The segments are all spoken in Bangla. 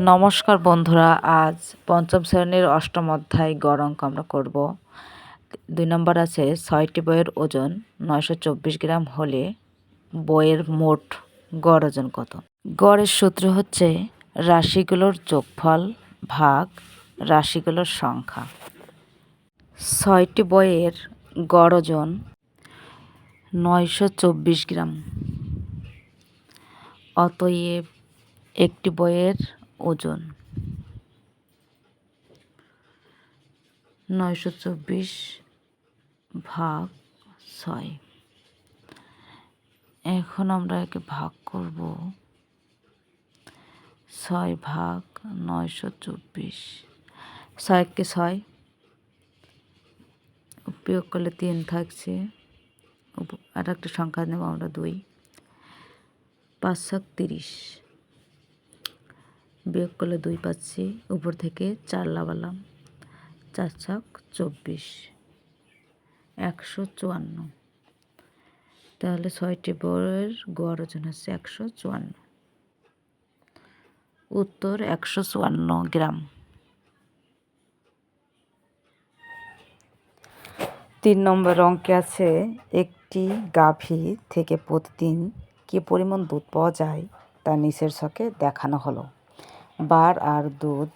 নমস্কার বন্ধুরা, আজ পঞ্চম শ্রেণির অষ্টম অধ্যায় গড় অঙ্ক আমরা করব। দুই নম্বর আছে, ছয়টি বইয়ের ওজন নয়শো চব্বিশ গ্রাম হলে বইয়ের মোট গড় ওজন কত? গড়ের সূত্র হচ্ছে রাশিগুলোর যোগফল ভাগ রাশিগুলোর সংখ্যা। ছয়টি বইয়ের গড় ওজন নয়শো চব্বিশ গ্রাম। অতএব একটি বইয়ের ওজন? নয়শো চব্বিশ ভাগ ছয়। এখন আমরা একে ভাগ করব। ছয় ভাগ নয়শো চব্বিশ। ছয়কে ছয়। উপয়োগ করলে তিন থাকছে। আর একটা সংখ্যা নেব আমরা দুই। পাঁচ সাত তিরিশ। বিয়োগ করলে দুই পাচ্ছি। উপর থেকে চার লাগালাম। চার ছক চব্বিশ। একশো চুয়ান্ন। তাহলে ছয়টি বইয়ের গড় ওজন হচ্ছে একশো চুয়ান্ন। উত্তর একশো চুয়ান্ন গ্রাম। তিন নম্বর অঙ্কে আছে, একটি গাভী থেকে প্রতিদিন কী পরিমাণ দুধ পাওয়া যায় তা নিচের ছকে দেখানো হলো। বার আর দুধ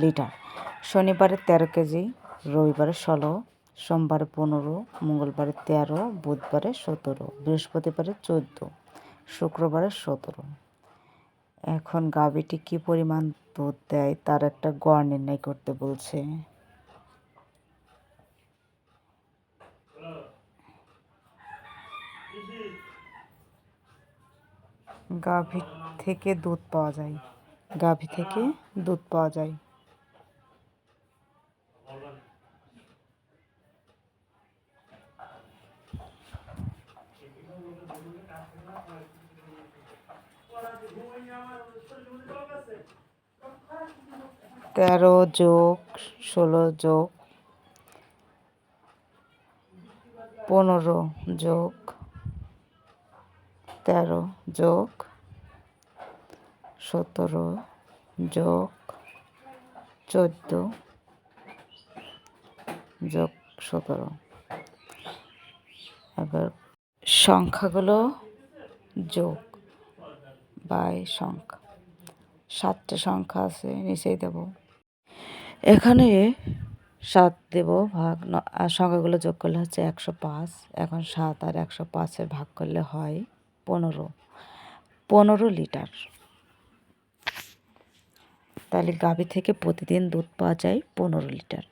লিটার। শনিবারে তেরো কেজি, রবিবারে ষোলো, সোমবারে পনেরো, মঙ্গলবারে তেরো, বুধবারে সতেরো, বৃহস্পতিবারে চোদ্দ, শুক্রবারে সতেরো। এখন গাভীটি কী পরিমাণ দুধ দেয় তার একটা গড় নির্ণয় করতে বলছে। গাভীর থেকে দুধ পাওয়া যায়। গাভী থেকে দুধ পাওয়া যায়। তেরো যোগ ষোলো যোগ পনেরো যোগ তেরো যোগ সতেরো যোগ চোদ্দ যোগ সতেরো। এবার সংখ্যাগুলো যোগ বাই সংখ্যা। সাতটা সংখ্যা আছে, নিচেই দেব। এখানে সাত দেব ভাগ আর সংখ্যাগুলো যোগ করলে হচ্ছে একশো পাঁচ। এখন সাত আর একশো পাঁচের ভাগ করলে হয় পনেরো। পনেরো লিটার। তাহলে গাভী থেকে প্রতিদিন দুধ পাওয়া যায় পনেরো লিটার।